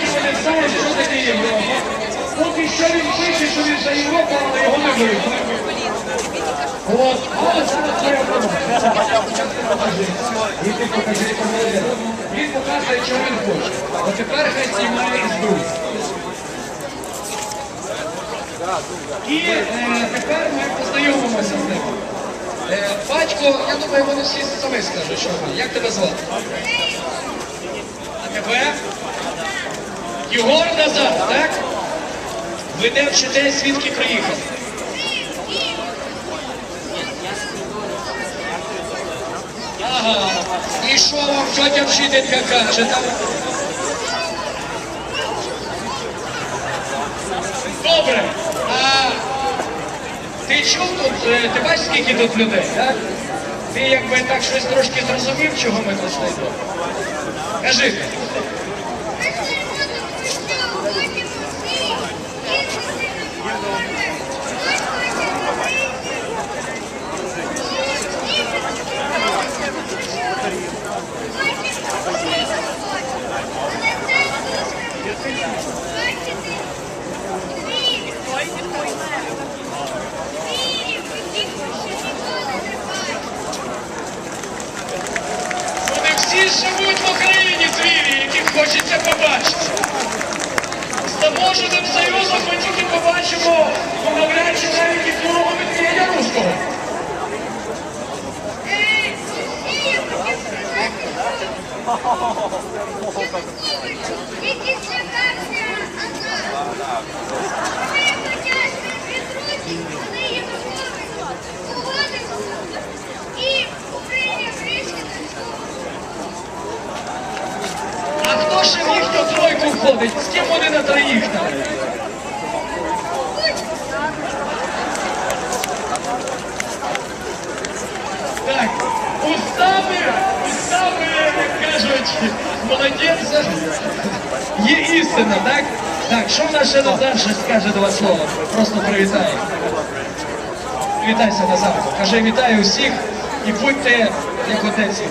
світі пам'ятають, що таке Європа. Поки що він пише, що він за Європу, але його не вийде. От, але зараз переконав. І. Він показує, що він хоче. А тепер хай цей має дух. І е, тепер ми познайомимося з ним. Е, батько, я думаю, вони всі самі скажуть, що ви. Як тебе звати? А тебе? Єгор назад, так? Ви де вчите, звідки приїхали? Ага. І що вам тетя вчителька каже? Добре. А ти чув тут, е, ти бачиш, скільки тут людей, так? Ти якби так щось трошки зрозумів, чого ми тут знайдемо? Кажи. Вони А хто ще їхню тройку входить? З ким вони на троїх там? Так, устами, устами, як кажуть, молодець. Є істина, так? Так, що в нас ще ще скаже два слова? Просто привітає. Привітайся, Назар. Кажи вітаю усіх і будьте як отець.